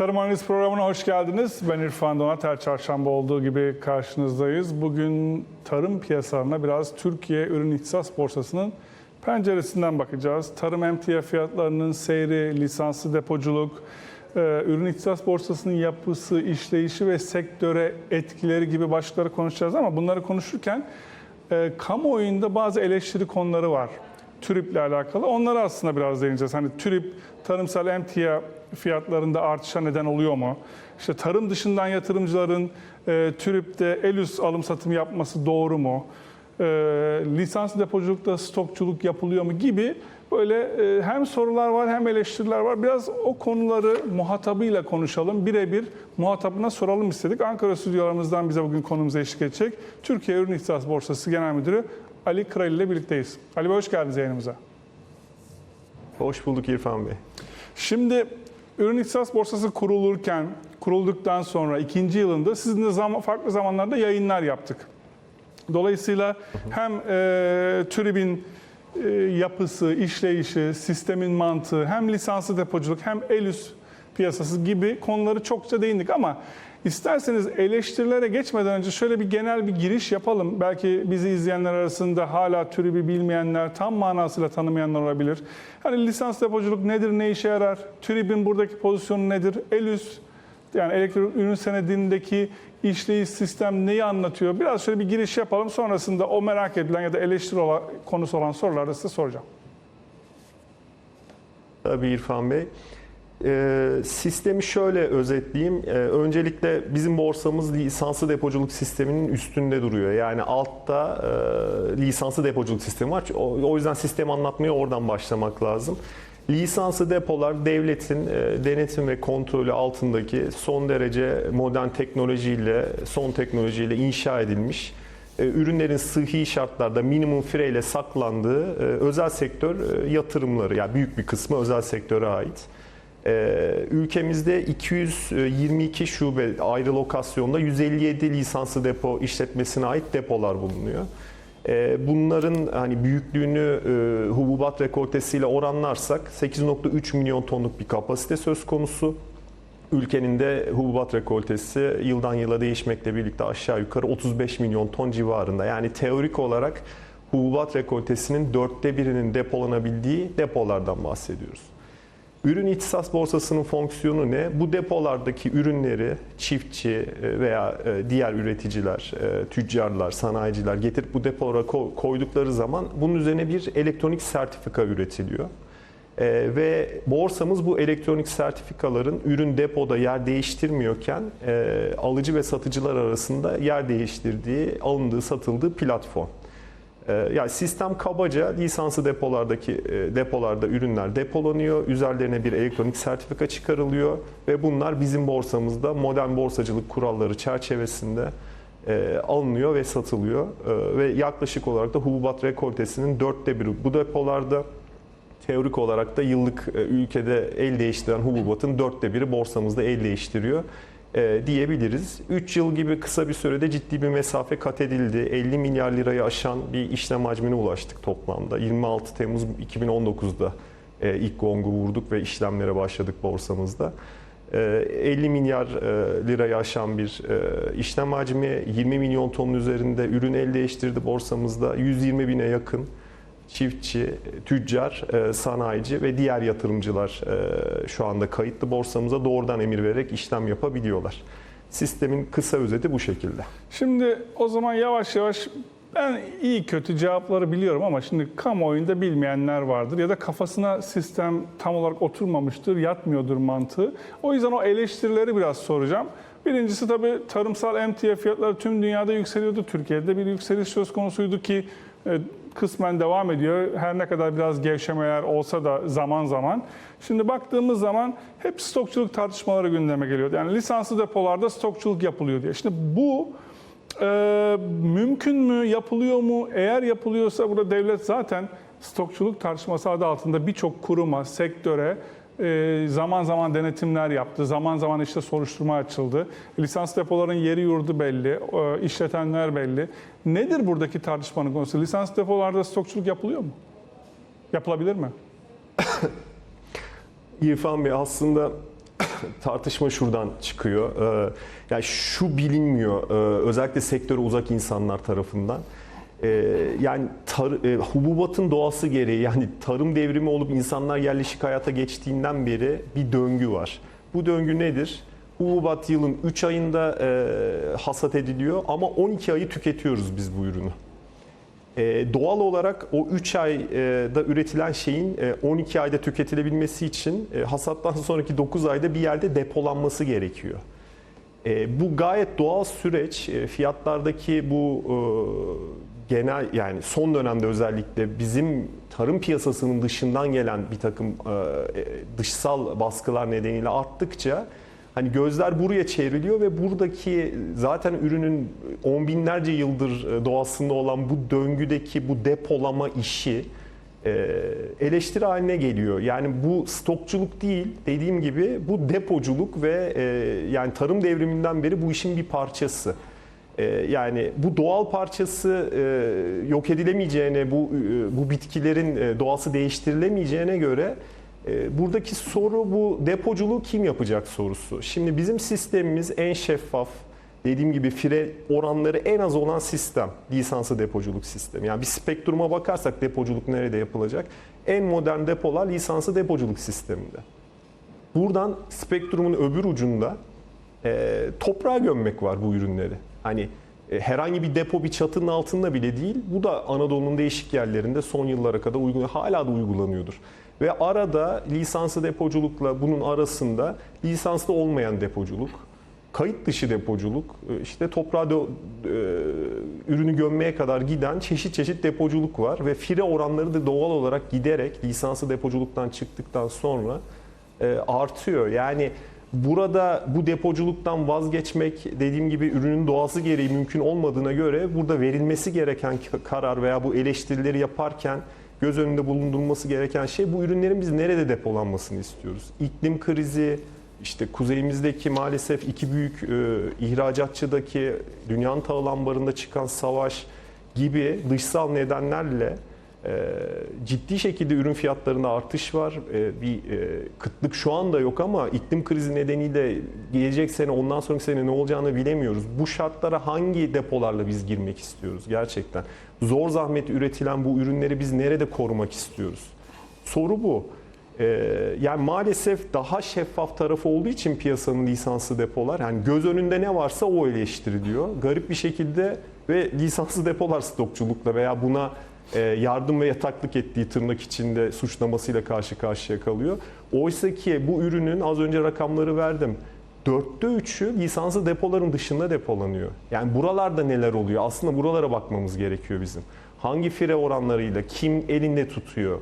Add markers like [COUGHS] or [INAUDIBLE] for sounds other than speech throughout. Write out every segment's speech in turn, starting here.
Tarım Analiz programına hoş geldiniz. Ben İrfan Donat. Her çarşamba olduğu gibi karşınızdayız. Bugün tarım piyasalarına biraz Türkiye Ürün İhtisas Borsası'nın penceresinden bakacağız. Tarım emtia fiyatlarının seyri, lisanslı depoculuk, e, ürün ihtisas borsasının yapısı, işleyişi ve sektöre etkileri gibi başlıkları konuşacağız ama bunları konuşurken e, kamuoyunda bazı eleştiri konuları var. TÜRİP'le alakalı. Onları aslında biraz değineceğiz. Hani TÜRİP tarımsal emtia fiyatlarında artışa neden oluyor mu? İşte tarım dışından yatırımcıların e, TÜRİP'te el üst alım satım yapması doğru mu? E, lisans depoculukta stokçuluk yapılıyor mu gibi böyle e, hem sorular var hem eleştiriler var. Biraz o konuları muhatabıyla konuşalım. Birebir muhatabına soralım istedik. Ankara stüdyolarımızdan bize bugün konumuza eşlik edecek. Türkiye Ürün İhtisas Borsası Genel Müdürü Ali Kral ile birlikteyiz. Ali Bey hoş geldiniz yayınımıza. Hoş bulduk İrfan Bey. Şimdi Ürün İhtisas Borsası kurulurken, kurulduktan sonra ikinci yılında sizinle zaman, farklı zamanlarda yayınlar yaptık. Dolayısıyla hem e, TÜRİB'in e, yapısı, işleyişi, sistemin mantığı, hem lisanslı depoculuk hem el üst piyasası gibi konuları çokça değindik ama isterseniz eleştirilere geçmeden önce şöyle bir genel bir giriş yapalım. Belki bizi izleyenler arasında hala TÜRİB'i bilmeyenler, tam manasıyla tanımayanlar olabilir. Hani lisans depoculuk nedir, ne işe yarar? TÜRİB'in buradaki pozisyonu nedir? El üst yani elektrik ürün senedindeki işleyiş sistem neyi anlatıyor? Biraz şöyle bir giriş yapalım. Sonrasında o merak edilen ya da eleştiri olan, konusu olan soruları size soracağım. Tabii İrfan Bey. Ee, sistemi şöyle özetleyeyim. Ee, öncelikle bizim borsamız lisanslı depoculuk sisteminin üstünde duruyor. Yani altta e, lisanslı depoculuk sistemi var. O, o yüzden sistemi anlatmaya oradan başlamak lazım. Lisanslı depolar devletin e, denetim ve kontrolü altındaki son derece modern teknolojiyle, son teknolojiyle inşa edilmiş e, ürünlerin sıhhi şartlarda minimum fireyle saklandığı e, özel sektör e, yatırımları yani büyük bir kısmı özel sektöre ait. E, Ülkemizde 222 şube ayrı lokasyonda 157 lisanslı depo işletmesine ait depolar bulunuyor. E, Bunların hani büyüklüğünü e, hububat rekoltesiyle oranlarsak 8.3 milyon tonluk bir kapasite söz konusu. Ülkenin de hububat rekoltesi yıldan yıla değişmekle birlikte aşağı yukarı 35 milyon ton civarında. Yani teorik olarak hububat rekoltesinin dörtte birinin depolanabildiği depolardan bahsediyoruz. Ürün ihtisas borsasının fonksiyonu ne? Bu depolardaki ürünleri çiftçi e, veya e, diğer üreticiler, e, tüccarlar, sanayiciler getirip bu depolara ko- koydukları zaman bunun üzerine bir elektronik sertifika üretiliyor. Ve borsamız bu elektronik sertifikaların ürün depoda yer değiştirmiyorken alıcı ve satıcılar arasında yer değiştirdiği, alındığı, satıldığı platform. Ee, yani sistem kabaca lisanslı depolardaki e, depolarda ürünler depolanıyor, üzerlerine bir elektronik sertifika çıkarılıyor ve bunlar bizim borsamızda modern borsacılık kuralları çerçevesinde e, alınıyor ve satılıyor. E, ve yaklaşık olarak da hububat rekoltesinin dörtte biri bu depolarda. Teorik olarak da yıllık e, ülkede el değiştiren hububatın dörtte biri borsamızda el değiştiriyor e, diyebiliriz. 3 yıl gibi kısa bir sürede ciddi bir mesafe kat edildi. 50 milyar lirayı aşan bir işlem hacmine ulaştık toplamda. 26 Temmuz 2019'da e, ilk gongu vurduk ve işlemlere başladık borsamızda. E, 50 milyar e, lirayı aşan bir e, işlem hacmi, 20 milyon tonun üzerinde ürün el değiştirdi borsamızda. 120 bine yakın çiftçi, tüccar, e, sanayici ve diğer yatırımcılar e, şu anda kayıtlı borsamıza doğrudan emir vererek işlem yapabiliyorlar. Sistemin kısa özeti bu şekilde. Şimdi o zaman yavaş yavaş ben iyi kötü cevapları biliyorum ama şimdi kamuoyunda bilmeyenler vardır ya da kafasına sistem tam olarak oturmamıştır, yatmıyordur mantığı. O yüzden o eleştirileri biraz soracağım. Birincisi tabii tarımsal emtia fiyatları tüm dünyada yükseliyordu. Türkiye'de bir yükseliş söz konusuydu ki kısmen devam ediyor. Her ne kadar biraz gevşemeler olsa da zaman zaman. Şimdi baktığımız zaman hep stokçuluk tartışmaları gündeme geliyor. Yani lisanslı depolarda stokçuluk yapılıyor diye. Şimdi bu e, mümkün mü, yapılıyor mu? Eğer yapılıyorsa burada devlet zaten stokçuluk tartışması adı altında birçok kuruma, sektöre e, zaman zaman denetimler yaptı. Zaman zaman işte soruşturma açıldı. Lisans depoların yeri yurdu belli, işletenler belli. Nedir buradaki tartışmanın konusu? Lisans depolarda stokçuluk yapılıyor mu? Yapılabilir mi? [COUGHS] İrfan Bey aslında [COUGHS] tartışma şuradan çıkıyor. Ee, yani şu bilinmiyor, e, özellikle sektöre uzak insanlar tarafından. Ee, yani tar- e, hububatın doğası gereği yani tarım devrimi olup insanlar yerleşik hayata geçtiğinden beri bir döngü var. Bu döngü nedir? Hububat yılın 3 ayında e, hasat ediliyor ama 12 ayı tüketiyoruz biz bu ürünü. E, doğal olarak o 3 ayda üretilen şeyin e, 12 ayda tüketilebilmesi için e, hasattan sonraki 9 ayda bir yerde depolanması gerekiyor. E, bu gayet doğal süreç. E, fiyatlardaki bu e, genel yani son dönemde özellikle bizim tarım piyasasının dışından gelen bir takım e, dışsal baskılar nedeniyle arttıkça hani gözler buraya çevriliyor ve buradaki zaten ürünün on binlerce yıldır e, doğasında olan bu döngüdeki bu depolama işi e, eleştiri haline geliyor. Yani bu stokçuluk değil, dediğim gibi bu depoculuk ve e, yani tarım devriminden beri bu işin bir parçası. E, Yani bu doğal parçası e, yok edilemeyeceğine, bu e, bu bitkilerin e, doğası değiştirilemeyeceğine göre buradaki soru bu depoculuğu kim yapacak sorusu. Şimdi bizim sistemimiz en şeffaf, dediğim gibi fire oranları en az olan sistem lisanslı depoculuk sistemi. Yani bir spektruma bakarsak depoculuk nerede yapılacak? En modern depolar lisanslı depoculuk sisteminde. Buradan spektrumun öbür ucunda toprağa gömmek var bu ürünleri. Hani e, herhangi bir depo bir çatının altında bile değil. Bu da Anadolu'nun değişik yerlerinde son yıllara kadar uygun, hala da uygulanıyordur. Ve arada lisanslı depoculukla bunun arasında lisanslı olmayan depoculuk, kayıt dışı depoculuk, e, işte toprağa e, ürünü gömmeye kadar giden çeşit çeşit depoculuk var ve fire oranları da doğal olarak giderek lisanslı depoculuktan çıktıktan sonra artıyor. Yani burada bu depoculuktan vazgeçmek dediğim gibi ürünün doğası gereği mümkün olmadığına göre burada verilmesi gereken karar veya bu eleştirileri yaparken göz önünde bulundurulması gereken şey bu ürünlerin biz nerede depolanmasını istiyoruz. İklim krizi, işte kuzeyimizdeki maalesef iki büyük e, ihracatçıdaki dünyanın tahıl ambarında çıkan savaş gibi dışsal nedenlerle ciddi şekilde ürün fiyatlarında artış var. E, bir e, kıtlık şu anda yok ama iklim krizi nedeniyle gelecek sene ondan sonraki sene ne olacağını bilemiyoruz. Bu şartlara hangi depolarla biz girmek istiyoruz gerçekten? Zor zahmet üretilen bu ürünleri biz nerede korumak istiyoruz? Soru bu. Ee, yani maalesef daha şeffaf tarafı olduğu için piyasanın lisanslı depolar yani göz önünde ne varsa o eleştiriliyor. Garip bir şekilde ve lisanslı depolar stokçulukla veya buna yardım ve yataklık ettiği tırnak içinde suçlamasıyla karşı karşıya kalıyor. Oysa ki bu ürünün az önce rakamları verdim. Dörtte üçü lisanslı depoların dışında depolanıyor. Yani buralarda neler oluyor? Aslında buralara bakmamız gerekiyor bizim. Hangi fire oranlarıyla, kim elinde tutuyor,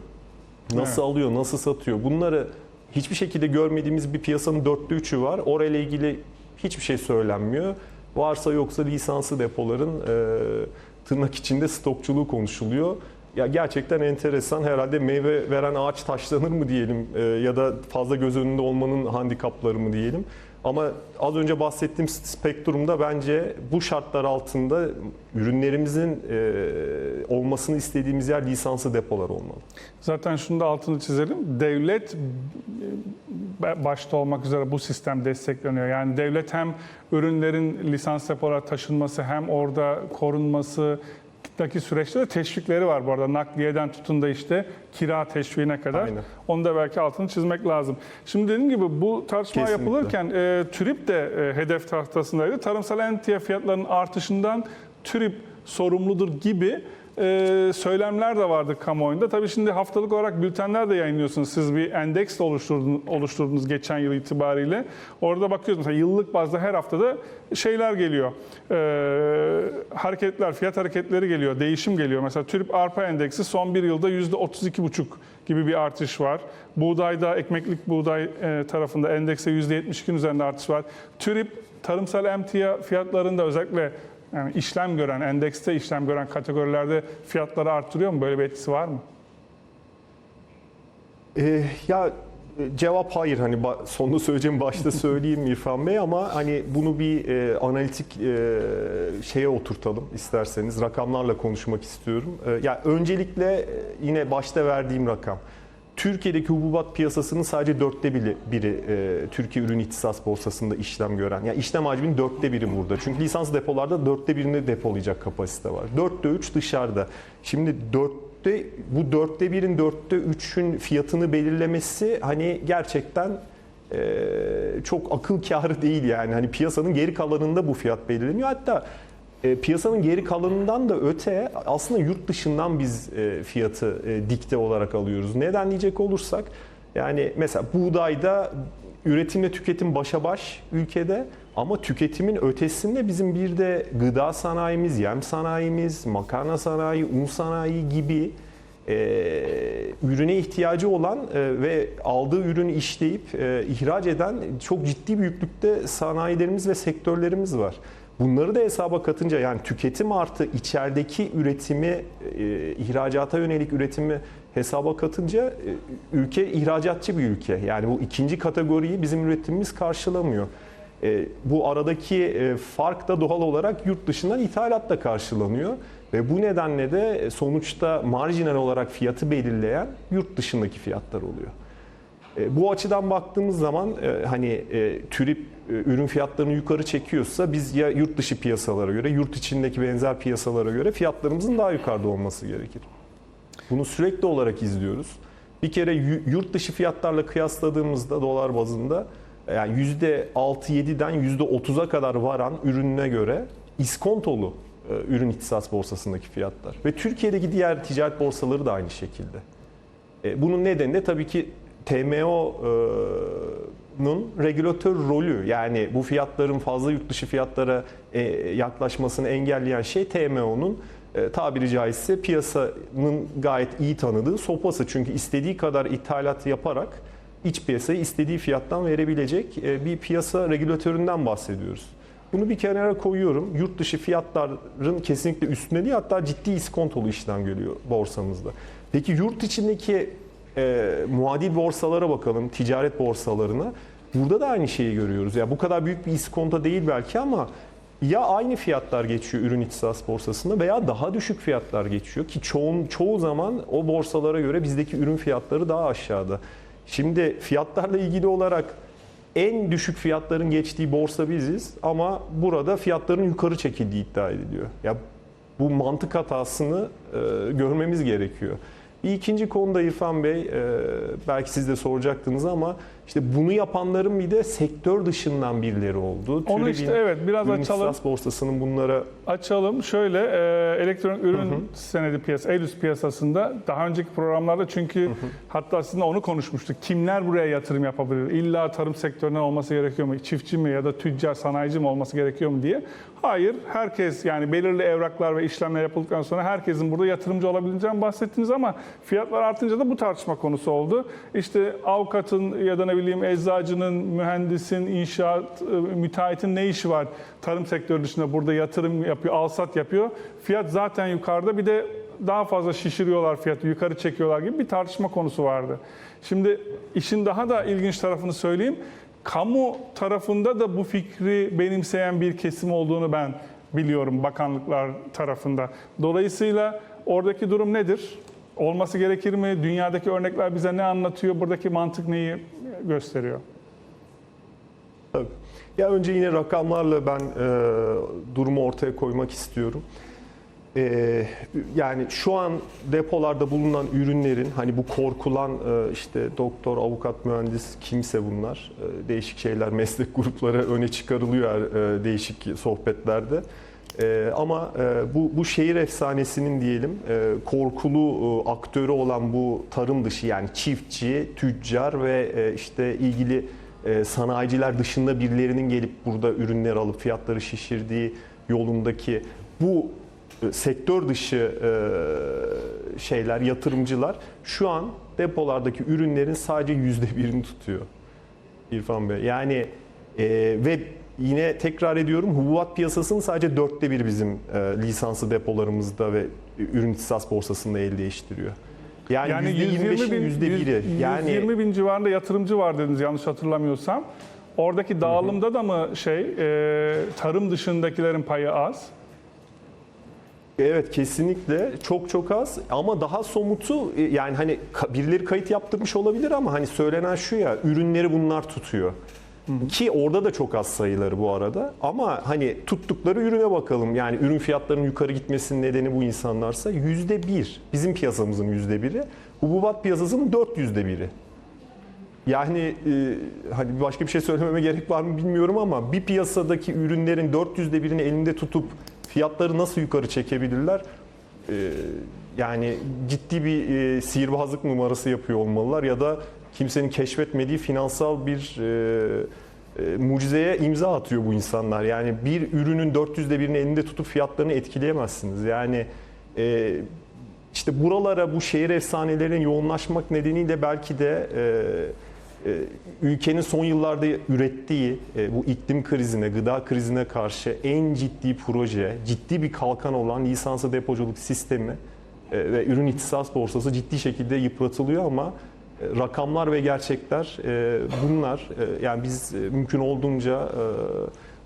Nasıl alıyor, nasıl satıyor? Bunları hiçbir şekilde görmediğimiz bir piyasanın dörtte üçü var. Orayla ilgili hiçbir şey söylenmiyor. Varsa yoksa lisanslı depoların e, tırnak içinde stokçuluğu konuşuluyor. Ya gerçekten enteresan. Herhalde meyve veren ağaç taşlanır mı diyelim e, ya da fazla göz önünde olmanın handikapları mı diyelim. Ama az önce bahsettiğim spektrumda bence bu şartlar altında ürünlerimizin e, olmasını istediğimiz yer lisanslı depolar olmalı. Zaten şunu da altını çizelim. Devlet başta olmak üzere bu sistem destekleniyor. Yani devlet hem ürünlerin lisans depolara taşınması hem orada korunması daki süreçte de teşvikleri var bu arada. Nakliyeden tutun da işte kira teşviğine kadar. Aynen. Onu da belki altını çizmek lazım. Şimdi dediğim gibi bu tartışma Kesinlikle. yapılırken e, TÜRİP de e, hedef tahtasındaydı. Tarımsal emtia fiyatlarının artışından TÜRİP sorumludur gibi e, söylemler de vardı kamuoyunda. Tabii şimdi haftalık olarak bültenler de yayınlıyorsunuz. Siz bir endeks de oluşturdunuz, oluşturdunuz geçen yıl itibariyle. Orada bakıyoruz mesela yıllık bazda her haftada şeyler geliyor. E, hareketler, fiyat hareketleri geliyor, değişim geliyor. Mesela TÜRİP arpa endeksi son bir yılda %32,5 gibi bir artış var. Buğdayda, ekmeklik buğday e, tarafında endekse %72'nin üzerinde artış var. TÜRİP tarımsal emtia fiyatlarında özellikle yani işlem gören, endekste işlem gören kategorilerde fiyatları arttırıyor mu? Böyle bir etkisi var mı? Ee, ya e, cevap hayır. Hani sonunda söyleyeceğim başta [LAUGHS] söyleyeyim İrfan Bey ama hani bunu bir e, analitik e, şeye oturtalım isterseniz. Rakamlarla konuşmak istiyorum. E, ya öncelikle e, yine başta verdiğim rakam. Türkiye'deki hububat piyasasının sadece dörtte biri, biri e, Türkiye Ürün İhtisas Borsası'nda işlem gören. Yani işlem hacminin dörtte biri burada. Çünkü lisans depolarda dörtte birini depolayacak kapasite var. Dörtte üç dışarıda. Şimdi dörtte bu dörtte birin dörtte üçün fiyatını belirlemesi hani gerçekten e, çok akıl kârı değil yani. Hani piyasanın geri kalanında bu fiyat belirleniyor. Hatta e, piyasanın geri kalanından da öte aslında yurt dışından biz e, fiyatı e, dikte olarak alıyoruz. Neden diyecek olursak yani mesela buğdayda üretim ve tüketim başa baş ülkede ama tüketimin ötesinde bizim bir de gıda sanayimiz, yem sanayimiz, makarna sanayi, un sanayi gibi e, ürüne ihtiyacı olan e, ve aldığı ürünü işleyip e, ihraç eden çok ciddi büyüklükte sanayilerimiz ve sektörlerimiz var. Bunları da hesaba katınca yani tüketim artı içerideki üretimi, e, ihracata yönelik üretimi hesaba katınca e, ülke ihracatçı bir ülke. Yani bu ikinci kategoriyi bizim üretimimiz karşılamıyor. E, bu aradaki fark da doğal olarak yurt dışından ithalatla karşılanıyor. Ve bu nedenle de sonuçta marjinal olarak fiyatı belirleyen yurt dışındaki fiyatlar oluyor. E, Bu açıdan baktığımız zaman e, hani e, TÜRİP ürün fiyatlarını yukarı çekiyorsa biz ya yurt dışı piyasalara göre, yurt içindeki benzer piyasalara göre fiyatlarımızın daha yukarıda olması gerekir. Bunu sürekli olarak izliyoruz. Bir kere yu- yurt dışı fiyatlarla kıyasladığımızda dolar bazında yani %6-7'den %30'a kadar varan ürününe göre iskontolu ürün ihtisas borsasındaki fiyatlar. Ve Türkiye'deki diğer ticaret borsaları da aynı şekilde. Bunun nedeni de tabii ki TMO'nun regülatör rolü. Yani bu fiyatların fazla yurt dışı fiyatlara e, yaklaşmasını engelleyen şey TMO'nun e, tabiri caizse piyasanın gayet iyi tanıdığı sopası. Çünkü istediği kadar ithalat yaparak iç piyasayı istediği fiyattan verebilecek e, bir piyasa regülatöründen bahsediyoruz. Bunu bir kenara koyuyorum. Yurt dışı fiyatların kesinlikle üstünde değil hatta ciddi iskontolu işlem görüyor borsamızda. Peki yurt içindeki e, muadil borsalara bakalım, ticaret borsalarına. Burada da aynı şeyi görüyoruz. Ya bu kadar büyük bir iskonto değil belki ama ya aynı fiyatlar geçiyor ürün ihtisas borsasında veya daha düşük fiyatlar geçiyor ki çoğun çoğu zaman o borsalara göre bizdeki ürün fiyatları daha aşağıda. Şimdi fiyatlarla ilgili olarak en düşük fiyatların geçtiği borsa biziz ama burada fiyatların yukarı çekildiği iddia ediliyor. Ya bu mantık hatasını e, görmemiz gerekiyor. Bir ikinci konuda İrfan Bey, e, belki siz de soracaktınız ama işte bunu yapanların bir de sektör dışından birileri oldu. Onu TÜRİB'in işte evet biraz açalım. Borsasının bunlara Açalım. Şöyle e, elektronik ürün senedi piyasa, ELÜS piyasasında daha önceki programlarda çünkü hatta sizinle onu konuşmuştuk. Kimler buraya yatırım yapabilir? İlla tarım sektöründen olması gerekiyor mu? Çiftçi mi ya da tüccar, sanayici mi olması gerekiyor mu diye. Hayır. Herkes yani belirli evraklar ve işlemler yapıldıktan sonra herkesin burada yatırımcı olabileceğini bahsettiniz ama fiyatlar artınca da bu tartışma konusu oldu. İşte avukatın ya da ne bileyim eczacının, mühendisin, inşaat, e, müteahhitin ne işi var? Tarım sektörü dışında burada yatırım yapıyor, alsat yapıyor. Fiyat zaten yukarıda bir de daha fazla şişiriyorlar fiyatı, yukarı çekiyorlar gibi bir tartışma konusu vardı. Şimdi işin daha da ilginç tarafını söyleyeyim. Kamu tarafında da bu fikri benimseyen bir kesim olduğunu ben biliyorum bakanlıklar tarafında. Dolayısıyla oradaki durum nedir? Olması gerekir mi? Dünyadaki örnekler bize ne anlatıyor? Buradaki mantık neyi gösteriyor? Tabii. Ya önce yine rakamlarla ben e, durumu ortaya koymak istiyorum. E, yani şu an depolarda bulunan ürünlerin hani bu korkulan e, işte doktor, avukat, mühendis kimse bunlar e, değişik şeyler meslek grupları öne çıkarılıyor e, değişik sohbetlerde. E, ama e, bu bu şehir efsanesinin diyelim e, korkulu e, aktörü olan bu tarım dışı yani çiftçi, tüccar ve e, işte ilgili e, sanayiciler dışında birilerinin gelip burada ürünler alıp fiyatları şişirdiği yolundaki bu e, sektör dışı e, şeyler, yatırımcılar şu an depolardaki ürünlerin sadece yüzde birini tutuyor. İrfan Bey. Yani e, ve yine tekrar ediyorum hububat piyasasının sadece dörtte bir bizim e, lisanslı depolarımızda ve ürün ihtisas borsasında el değiştiriyor. Yani, Yani yüzde 120 25'in bin, yüzde biri. Yani 120 bin civarında yatırımcı var dediniz yanlış hatırlamıyorsam. Oradaki dağılımda da mı şey e, tarım dışındakilerin payı az? Evet kesinlikle çok çok az ama daha somutu e, yani hani birileri kayıt yaptırmış olabilir ama hani söylenen şu ya ürünleri bunlar tutuyor. Ki orada da çok az sayıları bu arada. Ama hani tuttukları ürüne bakalım. Yani ürün fiyatlarının yukarı gitmesinin nedeni bu insanlarsa yüzde bir. Bizim piyasamızın yüzde biri. Hububat piyasasının dört yüzde biri. Yani e, hani başka bir şey söylememe gerek var mı bilmiyorum ama bir piyasadaki ürünlerin 400'de birini elinde tutup fiyatları nasıl yukarı çekebilirler? E, yani ciddi bir e, sihirbazlık numarası yapıyor olmalılar ya da kimsenin keşfetmediği finansal bir e, e, mucizeye imza atıyor bu insanlar. Yani bir ürünün 400'de birini elinde tutup fiyatlarını etkileyemezsiniz. Yani e, işte buralara bu şehir efsanelerinin yoğunlaşmak nedeniyle belki de e, e, ülkenin son yıllarda ürettiği e, bu iklim krizine, gıda krizine karşı en ciddi proje, ciddi bir kalkan olan lisanslı depoculuk sistemi e, ve ürün ihtisas borsası ciddi şekilde yıpratılıyor ama rakamlar ve gerçekler e, bunlar. E, Yani biz e, mümkün olduğunca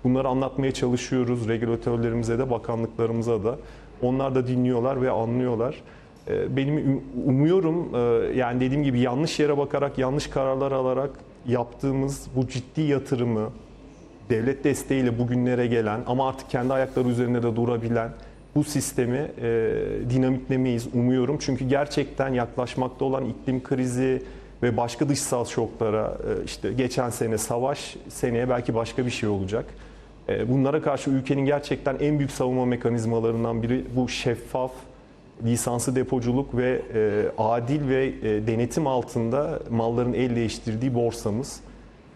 bunları anlatmaya çalışıyoruz regülatörlerimize de, bakanlıklarımıza da. Onlar da dinliyorlar ve anlıyorlar. Benim umuyorum yani dediğim gibi yanlış yere bakarak, yanlış kararlar alarak yaptığımız bu ciddi yatırımı devlet desteğiyle bugünlere gelen ama artık kendi ayakları üzerinde de durabilen bu sistemi e, dinamitlemeyiz umuyorum. Çünkü gerçekten yaklaşmakta olan iklim krizi ve başka dışsal şoklara e, işte geçen sene savaş, seneye belki başka bir şey olacak. E, bunlara karşı ülkenin gerçekten en büyük savunma mekanizmalarından biri bu şeffaf, lisanslı depoculuk ve e, adil ve e, denetim altında malların el değiştirdiği borsamız.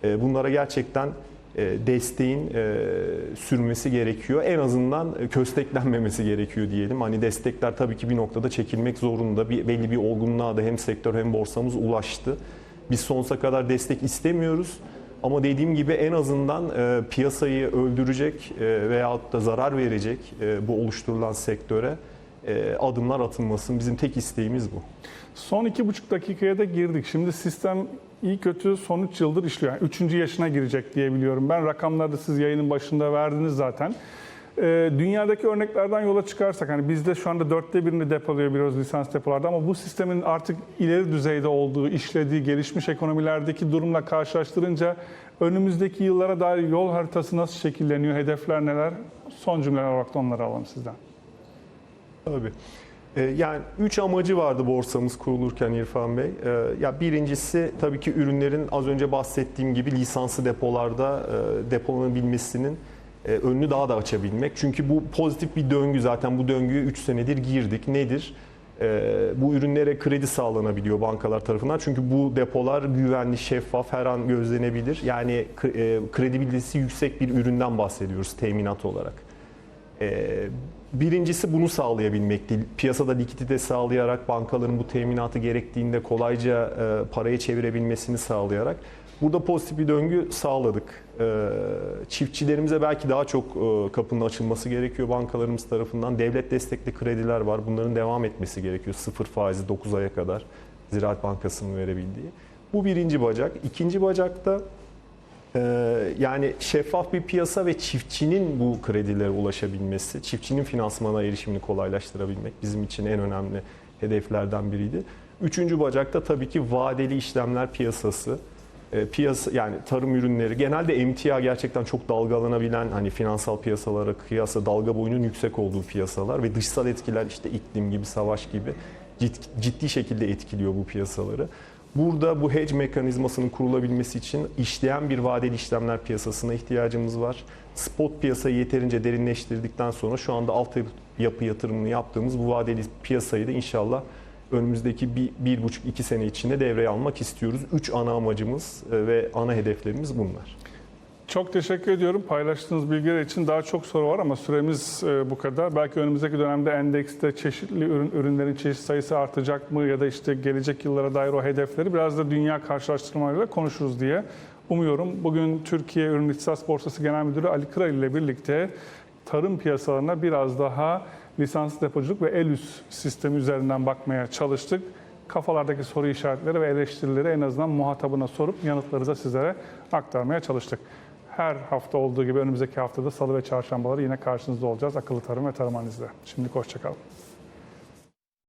E, bunlara gerçekten desteğin e, sürmesi gerekiyor. En azından e, kösteklenmemesi gerekiyor diyelim. Hani destekler tabii ki bir noktada çekilmek zorunda. Bir, belli bir olgunluğa da hem sektör hem borsamız ulaştı. Biz sonsuza kadar destek istemiyoruz. Ama dediğim gibi en azından e, piyasayı öldürecek e, veyahut da zarar verecek e, bu oluşturulan sektöre e, adımlar atılmasın. Bizim tek isteğimiz bu. Son iki buçuk dakikaya da girdik. Şimdi sistem iyi kötü son 3 yıldır işliyor. Yani üçüncü yaşına girecek diye biliyorum. Ben rakamları da siz yayının başında verdiniz zaten. Ee, dünyadaki örneklerden yola çıkarsak hani bizde şu anda dörtte birini depoluyor biraz lisans depolarda ama bu sistemin artık ileri düzeyde olduğu, işlediği, gelişmiş ekonomilerdeki durumla karşılaştırınca önümüzdeki yıllara dair yol haritası nasıl şekilleniyor, hedefler neler? Son cümleler olarak da onları alalım sizden. Tabii. Ee, Yani üç amacı vardı borsamız kurulurken İrfan Bey. Ee, Ya birincisi tabii ki ürünlerin az önce bahsettiğim gibi lisanslı depolarda e, depolanabilmesinin e, önünü daha da açabilmek. Çünkü bu pozitif bir döngü zaten bu döngüye 3 senedir girdik. Nedir? Ee, Bu ürünlere kredi sağlanabiliyor bankalar tarafından. Çünkü bu depolar güvenli, şeffaf, her an gözlenebilir. Yani e, kredibilitesi yüksek bir üründen bahsediyoruz teminat olarak. Birincisi bunu sağlayabilmekti. Piyasada likidite sağlayarak bankaların bu teminatı gerektiğinde kolayca e, paraya çevirebilmesini sağlayarak. Burada pozitif bir döngü sağladık. Ee, Çiftçilerimize belki daha çok e, kapının açılması gerekiyor bankalarımız tarafından. Devlet destekli krediler var. Bunların devam etmesi gerekiyor. Sıfır faizi 9 aya kadar Ziraat Bankası'nın verebildiği. Bu birinci bacak. İkinci bacakta yani şeffaf bir piyasa ve çiftçinin bu kredilere ulaşabilmesi, çiftçinin finansmana erişimini kolaylaştırabilmek bizim için en önemli hedeflerden biriydi. Üçüncü bacakta tabii ki vadeli işlemler piyasası. Ee, Piyasa yani tarım ürünleri genelde emtia gerçekten çok dalgalanabilen hani finansal piyasalara kıyasla dalga boyunun yüksek olduğu piyasalar ve dışsal etkiler işte iklim gibi savaş gibi cid- ciddi şekilde etkiliyor bu piyasaları. Burada bu hedge mekanizmasının kurulabilmesi için işleyen bir vadeli işlemler piyasasına ihtiyacımız var. Spot piyasayı yeterince derinleştirdikten sonra şu anda altyapı yatırımını yaptığımız bu vadeli piyasayı da inşallah önümüzdeki bir, bir buçuk iki sene içinde devreye almak istiyoruz. Üç ana amacımız e, ve ana hedeflerimiz bunlar. Çok teşekkür ediyorum. Paylaştığınız bilgiler için daha çok soru var ama süremiz e, bu kadar. Belki önümüzdeki dönemde endekste çeşitli ürün ürünlerin çeşit sayısı artacak mı ya da işte gelecek yıllara dair o hedefleri biraz da dünya karşılaştırmalarıyla konuşuruz diye umuyorum. Bugün Türkiye Ürün İhtisas Borsası Genel Müdürü Ali Kırar ile birlikte tarım piyasalarına biraz daha lisanslı depoculuk ve el üst sistemi üzerinden bakmaya çalıştık. Kafalardaki soru işaretleri ve eleştirileri en azından muhatabına sorup yanıtları da sizlere aktarmaya çalıştık. Her hafta olduğu gibi önümüzdeki haftada salı ve çarşambaları yine karşınızda olacağız. Akıllı Tarım ve Tarım Analiz'de. Şimdi hoşçakalın.